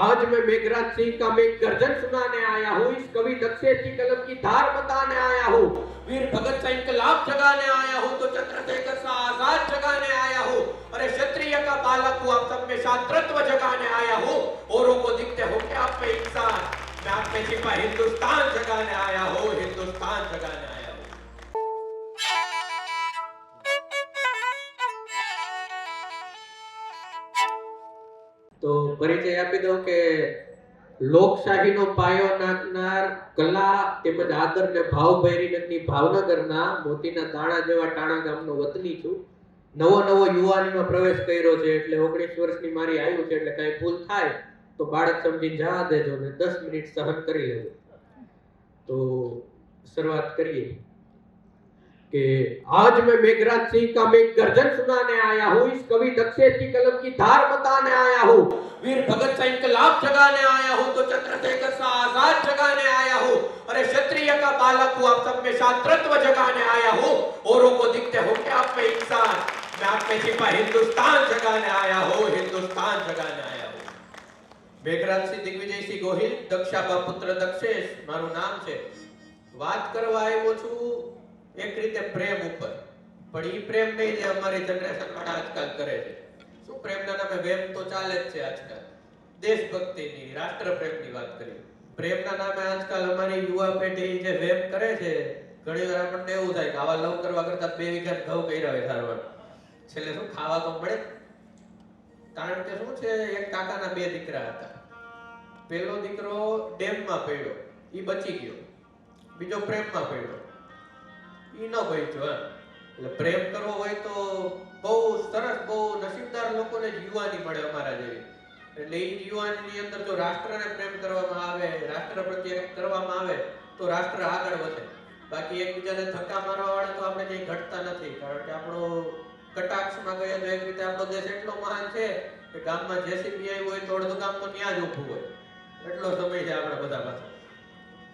आज मैं मेघराज सिंह का मेघ गर्जन सुनाने आया हूँ, इस कवि दक्षेश की कलम की धार बताने आया हूँ, वीर भगत सिंह इनकलाब जगाने आया हूँ तो चंद्रशेखर सा आज़ाद जगाने आया हूँ, अरे क्षत्रिय का बालक हूँ, आप सब में शास्त्रत्व जगाने आया हूँ, औरों को दिखते हो क्या आप में इंसान? मैं आप में छिपा हिंदुस्तान जगाने आया हूँ, हिंदुस्तान जगाने તો પરિચય આપી દઉં કે લોકશાહીનો પાયો નાખનાર કલા તેમજ આદર ને ભાવ ભૈરીનગરની ભાવનગરના મોતીના દાણા જેવા ટાણા ગામનો વતની છું. નવો નવો યુવાનીમાં પ્રવેશ કર્યો છે એટલે ઓગણીસ વર્ષની મારી આયુ છે એટલે કાંઈ ભૂલ થાય તો બાળક સમજીને જવા દેજો ને દસ મિનિટ સહન કરી લેજો. તો શરૂઆત કરીએ. कि आज मैं मेघराज सिंह का मेघ गर्जन सुनाने आया हूँ इस कवि दक्षेश की कलम की धार बताने आया हूँ वीर भगत सिंह इनकलाब जगाने आया हूँ तो चंद्रशेखर सा आजाद जगाने आया हूँ अरे क्षत्रिय का बालक हूँ आप सब में शास्त्रत्व जगाने आया हूँ औरों को दिखते हो क्या आप में इंसान मैं आप में छिपा हिंदुस्तान जगाने आया हूँ हिंदुस्तान जगाने आया हूँ મેઘરાજ સિંહ દિગ્વિજયસિંહ ગોહિલ દક્ષાબા પુત્ર દક્ષેશ મારું નામ છે વાત કરવા આવ્યો છું એક રીતે પ્રેમ ઉપર. પણ ઈ પ્રેમ નહીં જે અમારી જનરેશન વાળા આજકાલ કરે છે. શું પ્રેમના નામે વેમ તો ચાલે જ છે આજકાલ. દેશભક્તિની, રાષ્ટ્રપ્રેમની વાત કરી પ્રેમના નામે આજકાલ અમારી યુવા પેઢી જે વેમ કરે છે, ઘણી વાર આપણને એવું થાય કે આવા લવ કરવા કરતા બે વીઘા ઘઉં કર્યા હોય સારવાર છેલ્લે શું ખાવા તો મળે કારણ કે શું છે, એક કાકાના બે દીકરા હતા. પેલો દીકરો ડેમમાં પડ્યો. એ બચી ગયો. બીજો પ્રેમમાં પડ્યો. ઈ ન બચ્યો એમ એટલે પ્રેમ કરવો હોય તો બહુ સરસ, બહુ નસીબદાર લોકોને જ યુવાની મળે અમારા જેવી. એટલે એ યુવાનની અંદર જો રાષ્ટ્રને પ્રેમ કરવામાં આવે, રાષ્ટ્ર પ્રત્યે કરવામાં આવે, તો રાષ્ટ્ર આગળ વધે. બાકી એકબીજાને ધક્કા મારવા વાળા તો આપણે ક્યાંય ઘટતા નથી, કારણ કે આપણો કટાક્ષમાં ગયા તો એક રીતે આપણો દેશ એટલો મહાન છે કે ગામમાં જેસીબી આવ્યું હોય તો ગામ તો ત્યાં જ ઊભું હોય. એટલો સમય છે આપણે બધા પાસે.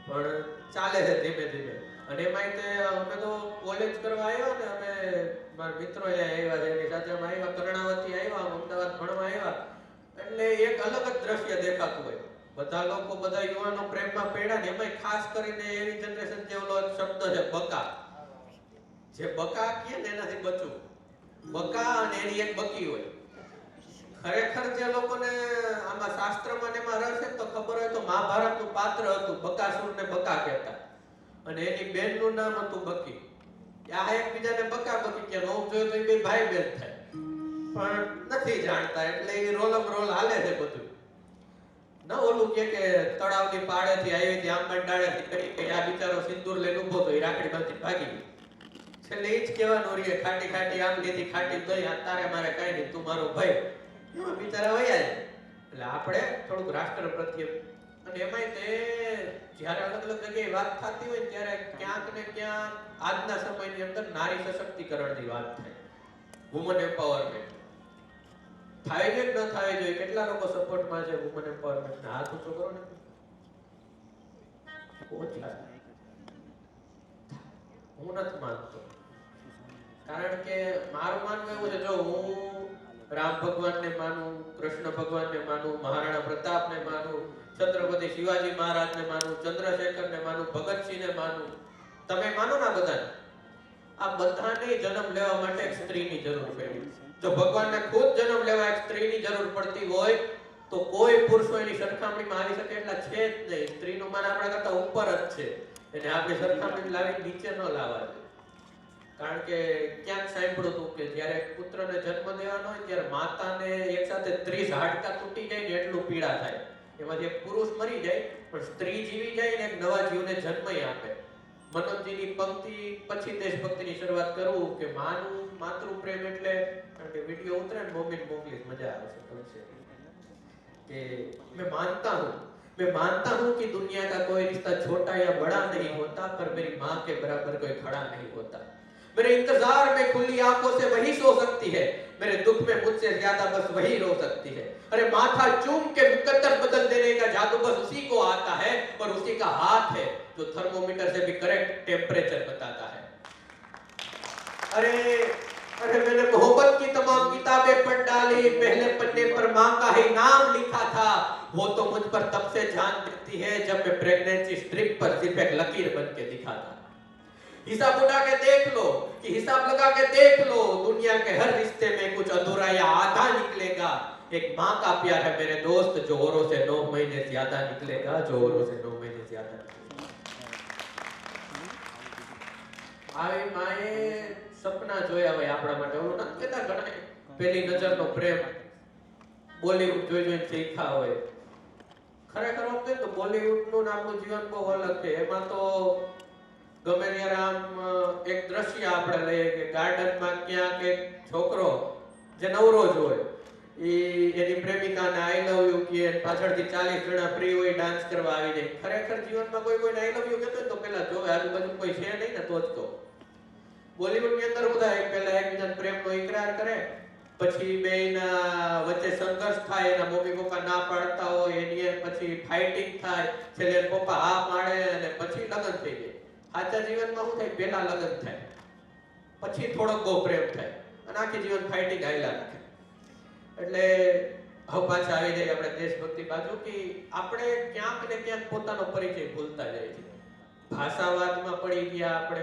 પણ ચાલે છે ધીમે ધીમે. અને એમાં તે અમે તો કોલેજ કરવા આવ્યા ને, અમે મારા મિત્રો એ આવ્યા છે એની સાથે અમે આવ્યા કર્ણાવતી આવ્યા અમદાવાદ ભણવા આવ્યા. એટલે એક અલગ જ દ્રશ્ય દેખાતું હોય. બધા લોકો, બધા યુવાનો પ્રેમમાં પડ્યા ને, એમાંય ખાસ કરીને એવી જનરેશન જે ઓલો શબ્દ છે, બકા. જે બકા કહે ને એનાથી બચવું. બકા અને એની એક બકી હોય. ખરેખર જે લોકોને આમાં શાસ્ત્રમાં ને એમાં રસ તો ખબર હોય તો મહાભારતનું પાત્ર હતું, બકાસુરને બકા કહેતા. અને એની બેનનું નામ હતું બકી. આ એકબીજાને બકા બકી કે રોમ જોયો તો એ બે ભાઈ બેન થાય. પણ નથી જાણતા, એટલે એ રોલમ રોલ હાલે છે બધું. ન ઓલું કે કે તળાવની પાળેથી આવી હતી, આંબા ડાળેથી કરી કે આ બિચારો સિંદૂર લઈને ઊભો તો એ રાખડી બાંધી ભાગી ગયો. છેલ્લે એ જ કહેવાનું રે ખાટી ખાટી આમ લીધી ખાટી દહીં આ તારે મારે કઈ નહીં, તું મારો ભાઈ. એમાં બિચારા વયા એટલે આપણે થોડુંક રાષ્ટ્ર પ્રત્યે અને એમાંય તે જ્યારે અલગ અલગ જગ્યાએ વાત થતી હોય ત્યારે ક્યાંક ને ક્યાંક આજના સમયની અંદર નારી સશક્તિકરણની વાત થાય. વુમન એમ્પાવરમેન્ટ થાય છે ન થાય જોઈએ? કેટલા લોકો સપોર્ટમાં છે વુમન એમ્પાવરમેન્ટ હાથ ઊંચો કરો ને. હું નથી માનતો. કારણ કે મારું માનવું એવું છે, જો હું રામ ભગવાનને માનું, કૃષ્ણ ભગવાનને માનું, મહારાણા પ્રતાપને માનું, છત્રપતિ શિવાજી મહારાજને માનું, ચંદ્રશેખરને માનું, ભગતસિંહને માનું. તમે માનો ના બધાને? આ બધાને જન્મ લેવા માટે એક સ્ત્રીની જરૂર પડી. જો ભગવાનને ખુદ જન્મ લેવા એક સ્ત્રીની જરૂર પડતી હોય, તો કોઈ પુરુષો એની સરખામણીમાં આવી શકે એટલા છે જ નહીં. સ્ત્રીનું માન આપણા કરતા ઉપર જ છે. એને આપણે સરખામણી લાવી નીચે ન લાવવા જોઈએ કારણ કે ક્યાંક સાંભળ્યું હતું કે જ્યારે પુત્રને જન્મ દેવાનો હોય ત્યારે માતાને એક સાથે 30 હાડકા તૂટી જાય ને એટલું પીડા થાય એમાંથી એક પુરુષ મરી જાય પણ સ્ત્રી જીવી જાય ને એક નવા જીવને જન્મય આપે મનોજજીની પંક્તિ પછી દેશભક્તિની શરૂઆત કરું કે માનું માતૃ પ્રેમ એટલે કારણ કે વિડિયો ઉતરે ને મોમીન મોકલીશ મજા આવશે ગમશે कि मैं मानता हूँ मैं मानता हूँ कि दुनिया का कोई रिश्ता छोटा या बड़ा नहीं होता पर मेरी माँ के बराबर कोई खड़ा नहीं होता मेरे इंतज़ार में खुली आँखों से वही सो सकती है। मेरे दुख में मुझसे ज़्यादा बस वही रो सकती है। अरे माथा चूम के मुकद्दर बदल देने का जादू बस उसी को आता है और उसी का हाथ है जो थर्मोमीटर से भी करेक्ट टेम्परेचर बताता है। अरे अरे मैंने मोहब्बत की तमाम किताबें पढ़ डाली। पहले पन्ने पर माँ का ही नाम लिखा था। वो तो मुझ पर तब से जान दिखती है जब मैं प्रेगनेंसी स्ट्रिप पर सिर्फ़ एक लकीर बन के दिखा था। हिसाब उठा के देख लो कि हिसाब लगा के देख लो दुनिया के हर रिश्ते में कुछ अधूरा या आधा निकलेगा एक माँ का प्यार है मेरे दोस्त जो औरों से नौ महीने ज्यादा निकलेगा जो औरों से नौ महीने ज्यादा निकलेगा આવી માએ સપના જોયા હોય આપણા માટે ઓલું નથી કહેતા ઘણા પેલી નજરનો પ્રેમ બોલીવુડ જોઈ જોઈને શીખ્યા હોય ખરેખર આમ જોઈએ તો બોલીવુડનું ને આપણું જીવન બહુ અલગ છે એમાં તો ગમે ત્યારે આમ એક દ્રશ્ય આપણે લઈએ કે ગાર્ડનમાં ક્યાંક એક છોકરો જે નવરો જ હોય એ એની પ્રેમિકાને આઈ લવ યુ કે પાછળથી ચાલીસ જણા ફ્રી હોય ડાન્સ કરવા આવી જાય. ખરેખર જીવનમાં કોઈ કોઈને આઈ લવ યુ કહેતો તો પેલા જોવે આજુબાજુ કોઈ છે નહીં ને તો જ કહો. બોલીવુડની અંદર બધા એક પહેલા એકબીજાને પ્રેમનો ઇકરાર કરે, પછી બેના વચ્ચે સંઘર્ષ થાય, એના મમ્મી પપ્પા ના પાડતા હોય, એની પછી ફાઇટિંગ થાય, છેલ્લે પપ્પા હા પાડે અને પછી લગ્ન થઈ જાય. સાચા જીવનમાં શું થાય? પહેલા લગ્ન થાય. પછી થોડોક બહુ પ્રેમ થાય. અને આખી જીવન ફાઇટિંગ આવેલા રાખે. એટલે હવે પાછા આવી જાય આપણે દેશભક્તિ બાજુ કે આપણે ક્યાંક ને ક્યાંક પોતાનો પરિચય ભૂલતા જાય છે ભાષાવાદમાં પડી ગયા આપણે.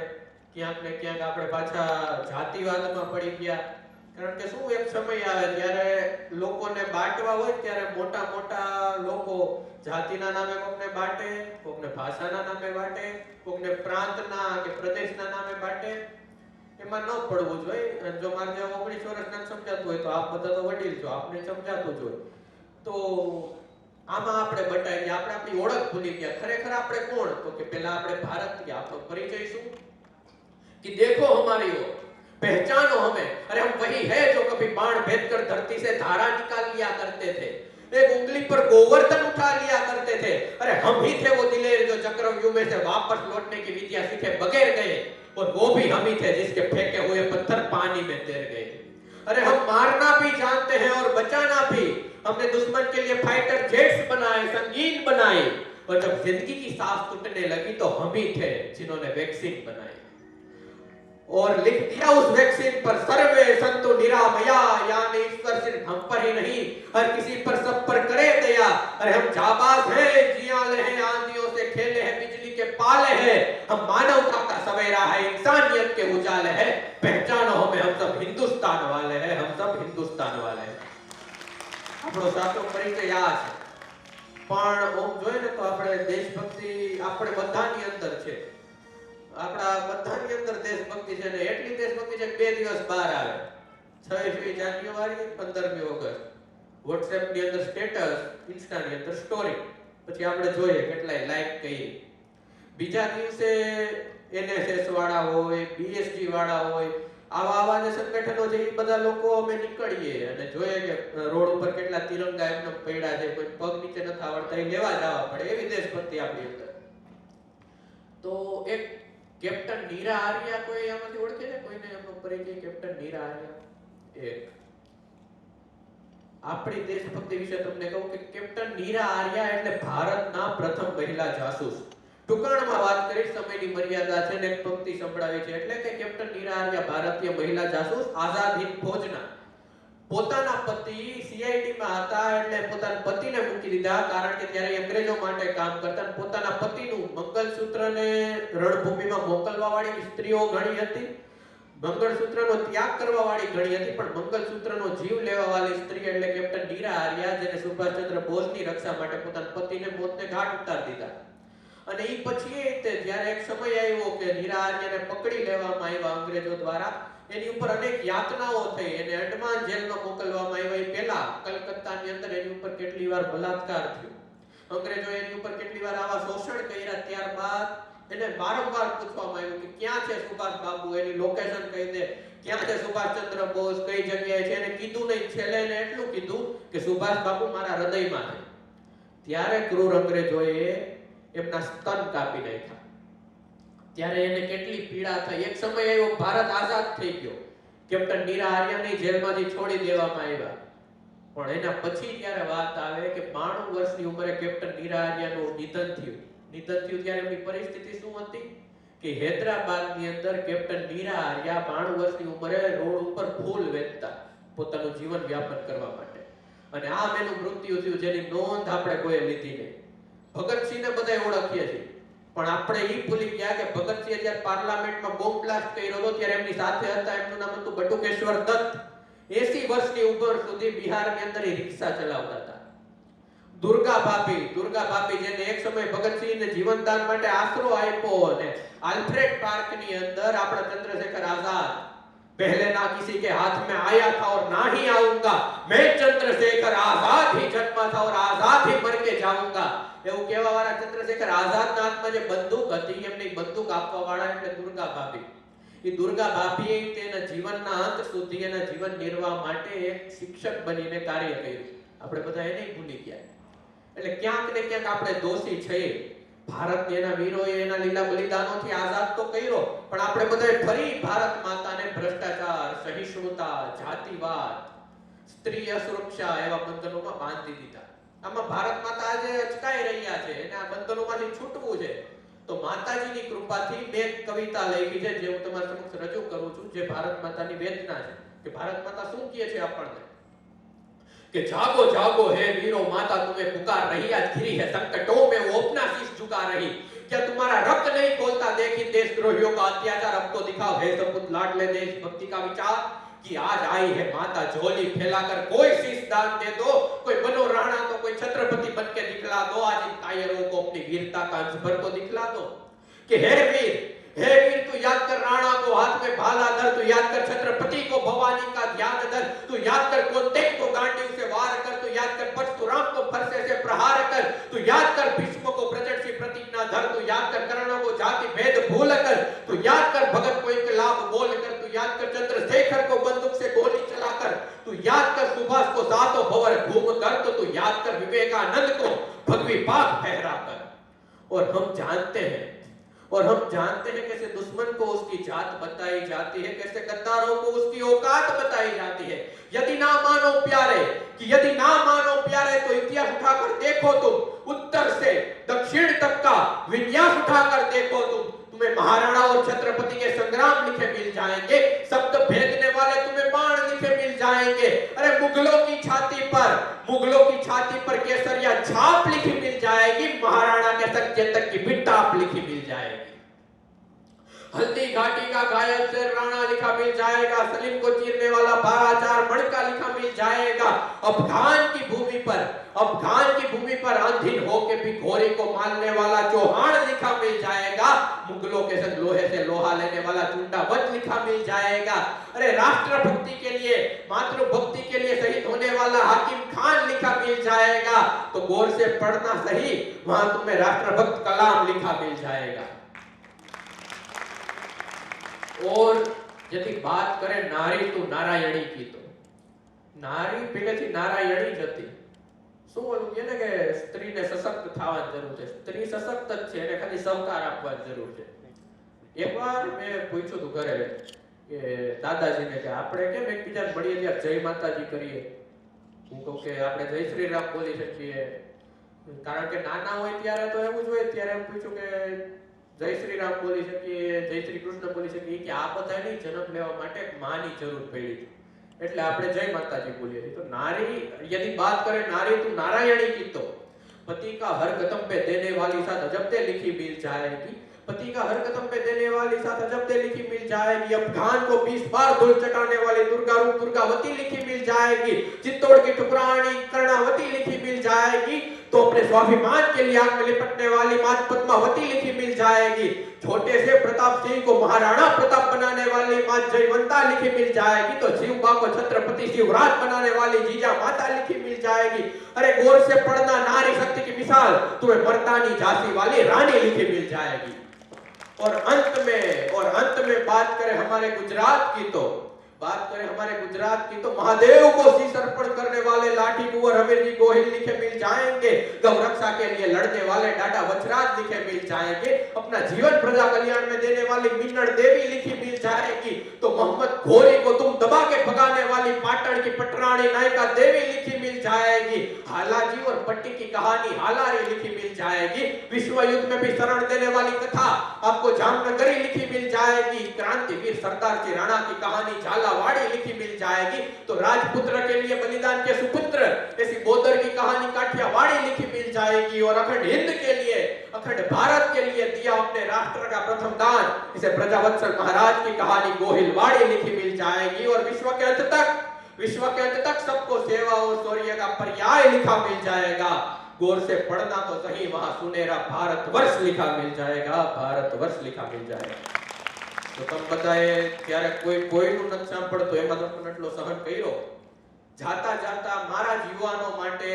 ક્યાંક ને ક્યાંક આપણે પાછા જાતિવાદમાં પડી ગયા. કારણ કે શું એક સમય આવે, જ્યારે લોકોને બાંટવા હોય, ત્યારે મોટા મોટા લોકો જાતિના નામે કોકને બાંટે, કોકને ભાષાના નામે બાંટે, કોકને પ્રાંતના કે પ્રદેશના નામે બાંટે. એમાં ન પડવું જોઈએ. જો મારે જેવા ઓગણીસ વર્ષના સમજાતું હોય, તો આપ બધા તો વડીલ છો, આપને સમજાતું જોઈએ તો આમાં આપણે બટાઈ ગયા. આપણે આપણી ઓળખ ભૂલી ગયા. ખરેખર આપણે કોણ? તો કે પહેલા આપણે ભારત કે આપણો પરિચય શું? કે દેખો હમારી ઓળખ. पहचानो हमें। अरे हम वही है जो कभी बाण भेद कर धरती से धारा निकाल लिया करते थे। एक उंगली पर गोवर्धन उठा लिया करते थे। अरे हम ही थे वो दिलेर जो चक्रव्यूह में से वापस लौटने की विद्या सीखे बगैर गए। और वो भी हम ही थे जिसके फेंके हुए पत्थर पानी में तैर गए। अरे हम मारना भी जानते हैं और बचाना भी। हमने दुश्मन के लिए फाइटर जेट्स बनाए, संगीन बनाए। और जब ज़िंदगी की सांस टूटने लगी तो हम ही थे जिन्होंने वैक्सीन बनाई। और लिख दिया उस वैक्सीन पर सर्वे संतो निरामया यानी ईश्वर सिर्फ हम पर ही नहीं हर किसी पर सब पर करे दया अरे हम जाबाज हैं जियाले हैं आंधियों से खेले हैं बिजली के पाले हैं हम मानवता का सवेरा है इंसानियत के उजाले हैं पहचानो हमें हम सब हिंदुस्तान वाले हैं हम सब हिंदुस्तान वाले हैं આપણો સાચો પરિચય આ છે પણ ઓમ જોઈએ ને તો આપણે દેશભક્તિ આપણે બધાની અંદર છે આપણા બધાની અંદર દેશભક્તિ છે ને એટલી દેશભક્તિ છે બે દિવસ બહાર આવે. છવ્વીસમી જાન્યુઆરી, પંદરમી ઓગસ્ટ. વોટ્સએપની અંદર સ્ટેટસ ઇન્સ્ટા ની અંદર સ્ટોરી. પછી આપણે જોઈએ કેટલાય લાઈક કહીએ. બીજા દિવસે એનએસએસ વાળા હોય, બીએસજી વાળા હોય, આવા આવા જે સંગઠનો છે એ બધા લોકો અમે નીકળીએ અને જોઈએ કે રોડ ઉપર કેટલા તિરંગા એમને પડ્યા છે, કોઈ પગ નીચે નથી આવડતા એ લેવા જવા પડે, એવી દેશભક્તિ આપણી અંદર. તો એક કેપ્ટન નીરા આર્યા કોઈ આમાંથી ઓળખે છે? કોઈને એમનો પરિચય કેપ્ટન નીરા આર્યા? એક આપણી દેશભક્તિ વિશે તમને કહું કે કેપ્ટન નીરા આર્યા એટલે ભારતના પ્રથમ મહિલા જાસૂસ. ટૂંકાણમાં વાત કરીશ, સમયની મર્યાદા છે ને એક પંક્તિ સંભળાવી છે. એટલે કે કેપ્ટન નીરા આર્યા ભારતીય મહિલા જાસૂસ આઝાદ હિંદ ફૌજના પોતાના પતિ સીઆઈડી માં હતા એટલે પોતાના પતિને મૂકી દીધા, કારણ કે ત્યારે અંગ્રેજો માટે કામ કરતા પોતાના પતિનું મંગલસૂત્રને રણભૂમિમાં મોકલવા વાળી સ્ત્રીઓ ઘણી હતી. મંગળસૂત્રનો ત્યાગ કરવા વાળી ઘણી હતી, પણ મંગળસૂત્રનો જીવ લેવા વાળી સ્ત્રી એટલે કેપ્ટન ડીરા આર્યા, જેને સુભાષચંદ્ર બોઝની રક્ષા માટે પોતાના પતિને મોતને ઘાટ ઉતારી દીધા. અને એ પછી તે જ્યારે એક સમય આવ્યો કે નીરા આર્યને પકડી લેવામાં આવ્યા અંગ્રેજો દ્વારા, એની ઉપર અનેક યાતનાઓ થઈ. એને અંડમાન જેલમાં મોકલવામાં આવ્યા એ પહેલા કલકત્તાની અંદર એની ઉપર કેટલી વાર બલાત્કાર થયો. અંગ્રેજો એની ઉપર કેટલી વાર આવા શોષણ કર્યા, ત્યારબાદ એને વારંવાર પૂછવામાં આવ્યું કે ક્યાં છે સુભાષ બાબુ? એની લોકેશન કહી દે. ક્યાં છે સુભાષચંદ્ર બોઝ? કઈ જગ્યાએ છે? એને કીધું નહીં. છેલ્લે એને એટલું કીધું કે સુભાષ બાબુ મારા હૃદયમાં છે. ત્યારે ક્રૂર અંગ્રેજોએ એમના સ્તન કાપી નાખ્યા. ત્યારે એને કેટલી પીડા થઈ. એક સમય આવ્યો ભારત આઝાદ થઈ ગયો કેપ્ટન નીરા આર્યની જેલમાંથી છોડી દેવામાં આવ્યા. પણ એના પછી ત્યારે વાત આવે કે 92 વર્ષની ઉંમરે કેપ્ટન નીરા આર્યનું નિધન થયું. નિધન થયું ત્યારે એમની પરિસ્થિતિ શું હતી? કે હૈદરાબાદની અંદર કેપ્ટન નીરા આર્યા 92 વર્ષની ઉંમરે રોડ ઉપર ફૂલ વેચતા પોતાનું જીવન વ્યાપન કરવા માટે. અને આ મેનું મૃત્યુ થયું જેની નોંધ આપણે કોઈ લીધી નહીં. ભગતસિંહને બધા ઓળખીએ છીએ. પણ આપણે ઈ ભૂલી ગયા કે ભગતસિંહ જ્યારે પાર્લામેન્ટમાં બોમ્બ બ્લાસ્ટ કર્યો હતો, ત્યારે એમની સાથે હતા. એમનું નામ હતું બટુકેશ્વર દત્ત. 80 વર્ષની ઉંમર સુધી બિહારની અંદર એ રિક્ષા ચલાવતા હતા. દુર્ગા ભાભી દુર્ગા ભાભી જેને એક સમય ભગતસિંહને જીવનદાન માટે આશરો આપ્યો અને આલ્ફ્રેડ પાર્કની અંદર આપણા ચંદ્રશેખર આઝાદ पहले ना किसी के हाथ में आया था और ना ही आऊंगा मैं चंद्रशेखर आजाद ही जन्मा था और आजाद ही मर के जाऊंगा એવું કહેવા વાળા ચંદ્રશેખર આઝાદના હાથમાં જે બંદૂક હતી એમની બંદૂક આપવા વાળા એટલે દુર્ગા ભાભી એ દુર્ગા ભાભીએ તેના જીવનના અંત સુધી એના જીવન નિર્વાહ માટે એક શિક્ષક બનીને કાર્ય કર્યું આપણે બધા એને ભૂલી ગયા એટલે ક્યાંક ને ક્યાંક આપણે દોષી છીએ ભારત એના વીરોએ એના લીલા બલિદાનોથી આઝાદ તો કર્યો, પણ આપણે બધાએ ફરી ભારત માતાને ભ્રષ્ટાચાર, સહિષ્ણુતા, જાતિવાદ સ્ત્રી અસુરક્ષા એવા બંધનોમાં બાંધી દીધા. આમાં ભારત માતા આજે અચકાઈ રહ્યા છે, એને આ બંધનોમાંથી છૂટવું છે. તો માતાજીની કૃપાથી એક કવિતા લખી છે, જે હું તમારા સમક્ષ રજૂ કરું છું, જે ભારત માતાની વેદના છે. કે ભારત માતા શું કહે છે આપણને? कि जागो जागो है वीरो, माता तुम्हें पुकार रही, आज घिरी है संकटों में, वो अपना शीश झुका रही। क्या तुम्हारा रक्त नहीं खोलता? देखी देशद्रोहियों का अत्याचार, अब तो दिखाओ है सपूत लाड ले देश भक्ति का विचार, कि आज आई है माता झोली, फैलाकर कोई शीश दान दे दो, कोई बनो राणा तो कोई छत्रपति बन के दिखला दो, आज इन कायरों को अपनी वीरता का अंश भर तो दिखला दो। कि हे वीर हे वीर, तू याद कर राणा को हाथ में भाला धर, तू याद कर छत्रपति को भवानी का ध्यान धर, तू याद कर कुंती को गांडी से वार कर तू याद कर परशुराम को फरसे से प्रहार कर तू याद कर भीष्म को प्रचंड सी प्रतिज्ञा धर तू याद कर कर्ण को जाति भेद भूल कर तू याद कर भगत को इनकलाब बोल कर तू याद कर चंद्रशेखर को बंदूक से गोली चलाकर तू याद कर सुभाष को सातों भवर घूम कर तो तू याद विवेकानंद को भगवी बाग फहरा कर और हम जानते हैं, और हम जानते हैं कैसे दुश्मन को उसकी जात बताई जाती है, कैसे गद्दारों को उसकी औकात बताई जाती है। यदि ना मानो प्यारे, कि यदि ना मानो प्यारे तो इतिहास उठाकर देखो तुम, उत्तर से दक्षिण तक का विन्यास उठाकर देखो तुम। तुम्हें महाराणा और छत्रपति के संग्राम लिखे मिल जाएँगे शब्द भेदने वाले तुम्हें बाण लिखे मिल जाएँगे अरे मुगलों की छाती पर मुगलों की पर केसरिया छाप लिखी मिल जाएगी, महाराणा के संख्य तक की बिटाप लिखी मिल जाएगी। हल्दी घाटी का घायल शेर राणा लिखा मिल जाएगा, सलीम को चीरने वाला बाराचार मणका लिखा मिल जाएगा। अफगान की भूमि पर, अफगान की भूमि पर अंधीन होके भी घोड़ी को मारने वाला चौहान लिखा मिल जाएगा। मुगलों के संग लोहे से लोहा लेने वाला चुंडा वच लिखा मिल जाएगा। अरे, राष्ट्रभक्ति के लिए, मातृभक्ति के लिए शहीद होने वाला हाकिम खान लिखा मिल जाएगा। तो गौर से पढ़ना सही, वहाँ तुम्हें राष्ट्रभक्त कलाम लिखा मिल जाएगा। और यदि बात करें नारी तो नारायणी की तो। नारी पिगती नारायणी जती શું બોલું કે ને કે સ્ત્રીને સશક્ત થવાની જરૂર છે? સ્ત્રી સશક્ત જ છે, એને ખાલી સહકાર આપવાની જરૂર છે. એકવાર મેં પૂછ્યું હતું ઘરે કે દાદાજીને કે આપણે કેમ એકબીજાને મળીએ ત્યારે જય માતાજી કરીએ? હું કહું કે આપણે જય શ્રી રામ બોલી શકીએ. કારણ કે નાના હોય ત્યારે તો એવું જ હોય, ત્યારે એમ પૂછ્યું કે જય શ્રી રામ બોલી શકીએ, જય શ્રી કૃષ્ણ બોલી શકીએ. કે આ બધાની જન્મ લેવા માટે માની જરૂર પડી. છે એટલે આપણે જય માતાજી બોલીએ છીએ તો નારી यदि बात करें नारी तो नारायणी की तो पति का हर कदम पे देने वाली साथ अजब दे लिखी मिल जाएगी पति का हर कदम पे देने वाली साथ अजब दे लिखी मिल जाएगी अफगान को बीस बार धूल चटाने वाली दुर्गा रूप दुर्गावती लिखी मिल जाएगी चित्तौड़ की टुकरानी कर्णावती लिखी मिल जाएगी तो अपने स्वाभिमान के लिए आग में लिपटने वाली मात पद्मावती लिखी मिल जाएगी। छोटे से प्रताप सिंह को महाराणा प्रताप बनाने वाली माँ जयवंता लिखी मिल जाएगी। तो शिवबा को छत्रपति शिवराज बनाने वाली जीजा माता लिखी मिल जाएगी। अरे गौर से पढ़ना नारी शक्ति की मिसाल, तुम्हें मर्दानी झांसी वाली रानी लिखी मिल जाएगी। और अंत में, और अंत में बात करें हमारे गुजरात की तो बात करें हमारे गुजरात की तो महादेव को शीश अर्पण करने वाले लाठी कुंवर हमीर जी गोहिल लिखे मिल जाएँगे। गौ रक्षा के लिए लड़ने वाले डाटा वचराज लिखे मिल जाएँगे। अपना जीवन प्रजा कल्याण में देने वाली मिन्नड़ देवी लिखी मिल जाएगी। तो मोहम्मद घोरी को तुम दबा के भगाने वाली पाटण की पटराणी नायिका देवी लिखी मिल जाएगी। हालाजी और पट्टी की कहानी हालारी लिखी मिल जाएगी। विश्व युद्ध में भी शरण देने वाली कथा आपको जामनगरी लिखी मिल जाएगी। क्रांतिवीर सरदार जी राणा की कहानी वाणी लिखी मिल जाएगी तो राजपुत्र के लिए बलिदान के सुपुत्र, ऐसी बोदर की कहानी काठिया वाणी लिखी मिल जाएगी, और अखंड हिंद के लिए, अखंड भारत के लिए दिया अपने राष्ट्र का प्रथम दान, इसे प्रजावत्सल महाराज की कहानी गोहिल वाणी लिखी मिल जाएगी, और विश्व के अंत तक, विश्व के अंत तक सबको सेवा और शौर्य का पर्याय लिखा मिल जाएगा। गौर से पढ़ना तो सही, वहाँ सुनेरा भारत वर्ष लिखा मिल जाएगा भारत वर्ष लिखा मिल जाएगा। તો તમે બધાએ ત્યારે કોઈ કોઈનું નથી સાંભળતો એમાં તમે પણ એટલો સહન કર્યો? જાતા જાતા મારા જ યુવાનો માટે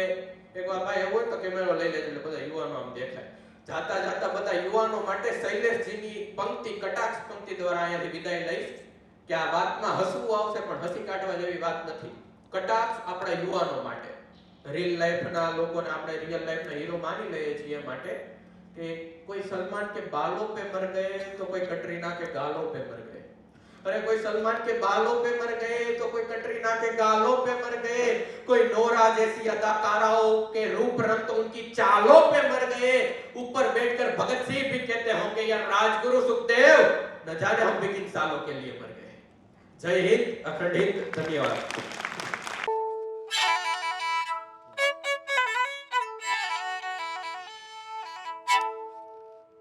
એકવાર ભાઈ એવું હોય તો કેમેરો લઈ લેજો એટલે બધા યુવાનો આમ દેખાય. જાતા જાતા બધા યુવાનો માટે શૈલેષજીની પંક્તિ, કટાક્ષ પંક્તિ દ્વારા અહીંયાથી વિદાય લઈશ કે આ વાતમાં હસવું આવશે પણ હસી કાઢવા જેવી વાત નથી. કટાક્ષ આપણા યુવાનો માટે. રીલ લાઈફના લોકોને આપણે રિયલ લાઈફના હીરો માની લઈએ છીએ માટે કે कोई सलमान के बालों पे मर गए तो कोई कटरीना के गालों पे मर गए। अरे कोई सलमान के बालों पे मर गए तो कोई कटरीना के गालों पे मर गए। कोई नोरा जैसी अदाकाराओं के रूप रंग तो उनकी चालों पे मर गए। ऊपर बैठकर भगत सिंह भी कहते होंगे, यार राजगुरु सुखदेव, न जाने हम भी किन सालों के लिए मर गए। जय हिंद, अखंड हिंद, धन्यवाद।